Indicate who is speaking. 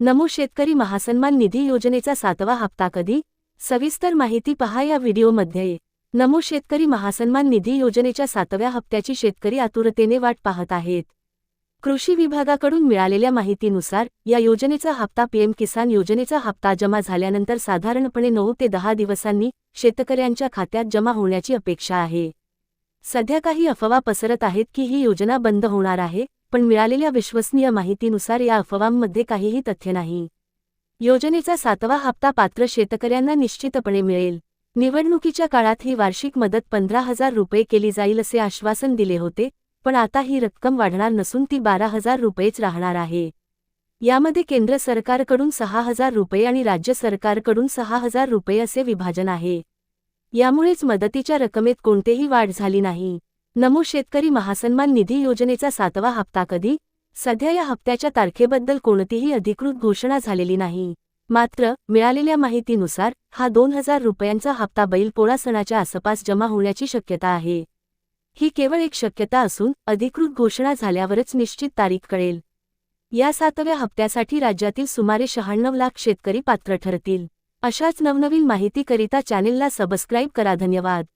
Speaker 1: नमो शेतकरी महासन्मान निधी योजनेचा सातवा हप्ता कधी? सविस्तर माहिती पहा या व्हिडिओमध्ये. नमो शेतकरी महासन्मान निधी योजनेच्या सातव्या हप्त्याची शेतकरी आतुरतेने वाट पाहत आहेत. कृषी विभागाकडून मिळालेल्या माहितीनुसार या योजनेचा हप्ता पीएम किसान योजनेचा हप्ता जमा झाल्यानंतर साधारणपणे नऊ ते दहा दिवसांनी शेतकऱ्यांच्या खात्यात जमा होण्याची अपेक्षा आहे. सध्या काही अफवा पसरत आहेत की ही योजना बंद होणार आहे पण मिळालेल्या विश्वसनीय माहितीनुसार या अफवांमध्ये काहीही तथ्य नाही. योजनेचा सातवा हप्ता पात्र शेतकऱ्यांना निश्चितपणे मिळेल. निवडणुकीच्या काळात ही वार्षिक मदत पंधरा हजार रुपये केली जाईल असे आश्वासन दिले होते पण आता ही रक्कम वाढणार नसून ती बारा हजार रुपयेच राहणार आहे. यामध्ये केंद्र सरकारकडून सहा हजार रुपये आणि राज्य सरकारकडून सहा हजार रुपये असे विभाजन आहे. यामुळेच मदतीच्या रकमेत कोणतेही वाढ झाली नाही. नमो शेतकरी महासन्मान निधी योजनेचा सातवा हप्ता कधी? सध्या या हप्त्याच्या तारखेबद्दल कोणतीही अधिकृत घोषणा झालेली नाही. मात्र मिळालेल्या माहितीनुसार हा दोन हजार रुपयांचा हप्ता बैलपोळा सणाच्या आसपास जमा होण्याची शक्यता आहे. ही केवळ एक शक्यता असून अधिकृत घोषणा झाल्यावरच निश्चित तारीख कळेल. या सातव्या हप्त्यासाठी राज्यातील सुमारे शहाण्णव लाख शेतकरी पात्र ठरतील. अशाच नवनवीन माहितीकरिता चॅनेलला सबस्क्राईब करा. धन्यवाद.